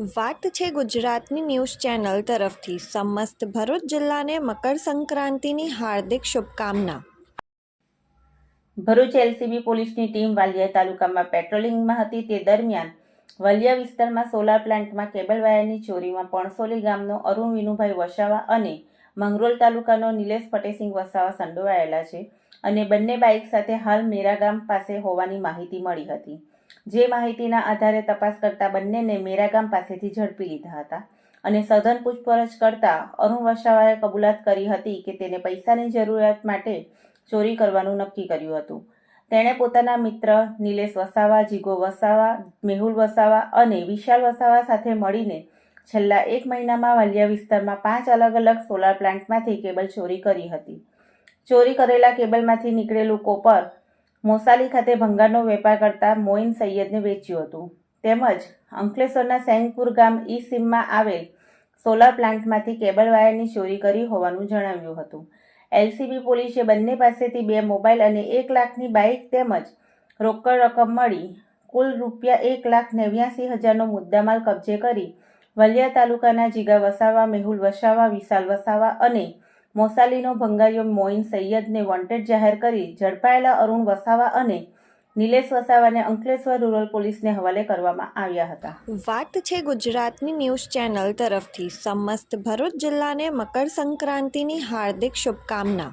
વાત છે ગુજરાતની ન્યૂઝ ચેનલ તરફથી. સમસ્ત ભરૂચ જિલ્લાને મકર સંક્રાંતિની હાર્દિક શુભકામના. ભરૂચ એલસીબી પોલીસની ટીમ વાલિયા તાલુકામાં પેટ્રોલિંગમાં હતી. તે દરમિયાન વાલિયા વિસ્તારમાં સોલાર પ્લાન્ટમાં કેબલ વાયરની ચોરીમાં પણસોલી ગામનો અરુણ વિનુભાઈ વસાવા અને મંગરોલ તાલુકાનો નિલેશ ફટેસિંહ વસાવા સંડોવાયેલા છે. અને બંને બાઇક સાથે હાલ મેરા ગામ પાસે હોવાની માહિતી મળી હતી. જે માહિતીના આધારે તપાસ કરતા બંનેને મેરા ગામ પાસેથી ઝડપી લીધા હતા અને સઘન પૂછપરછ કરતા અરુણ વસાવાએ કબૂલાત કરી હતી કે તેને પૈસાની જરૂરિયાત માટે ચોરી કરવાનું નક્કી કર્યું હતું. તેણે પોતાના મિત્ર નિલેશ વસાવા, જીગો વસાવા, મેહુલ વસાવા અને વિશાલ વસાવા સાથે મળીને છેલ્લા એક મહિનામાં વાલિયા વિસ્તારમાં પાંચ અલગ અલગ સોલાર પ્લાન્ટમાંથી કેબલ ચોરી કરી હતી. ચોરી કરેલા કેબલમાંથી નીકળેલું કોપર મોસાલી ખાતે ભંગારનો વેપાર કરતા મોઇન સૈયદને વેચ્યું હતું. તેમજ અંકલેશ્વરના સેંગપુર ગામ ઈ સીમમાં આવેલ સોલાર પ્લાન્ટમાંથી કેબલ વાયરની ચોરી કરી હોવાનું જણાવ્યું હતું. એલસીબી પોલીસે બંને પાસેથી બે મોબાઈલ અને એક લાખની બાઇક તેમજ રોકડ રકમ મળી કુલ રૂપિયા એક લાખ નેવ્યાસી હજારનો મુદ્દામાલ કબજે કરી વલિયા તાલુકાના જીગા વસાવા મેહુલ વસાવા, વિશાલ વસાવા અને મોસાલીનો ભંગાયો મોઇન સૈયદને વોન્ટેડ જાહેર કરી ઝડપાયેલા અરુણ વસાવા અને નિલેશ વસાવાને અંકલેશ્વર રૂરલ પોલીસને હવાલે કરવામાં આવ્યા હતા. વાત છે ગુજરાતની ન્યૂઝ ચેનલ તરફથી. સમસ્ત ભરૂચ જિલ્લાને મકર સંક્રાંતિની હાર્દિક શુભકામના.